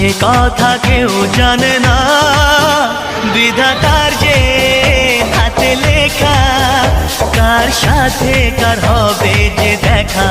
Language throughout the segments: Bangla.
সে কথা কেউ জানে না। বিধাতার যে হাতে লেখা, কার সাথে কার হবে যে দেখা?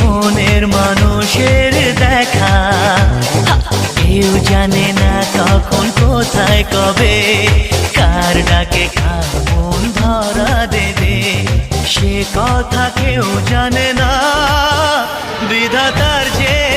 জানে না কখন কোথায় কবে। কার ডাকে কার ধরা দেবে। সে কথা কেউ জানে না। বিধাতার যে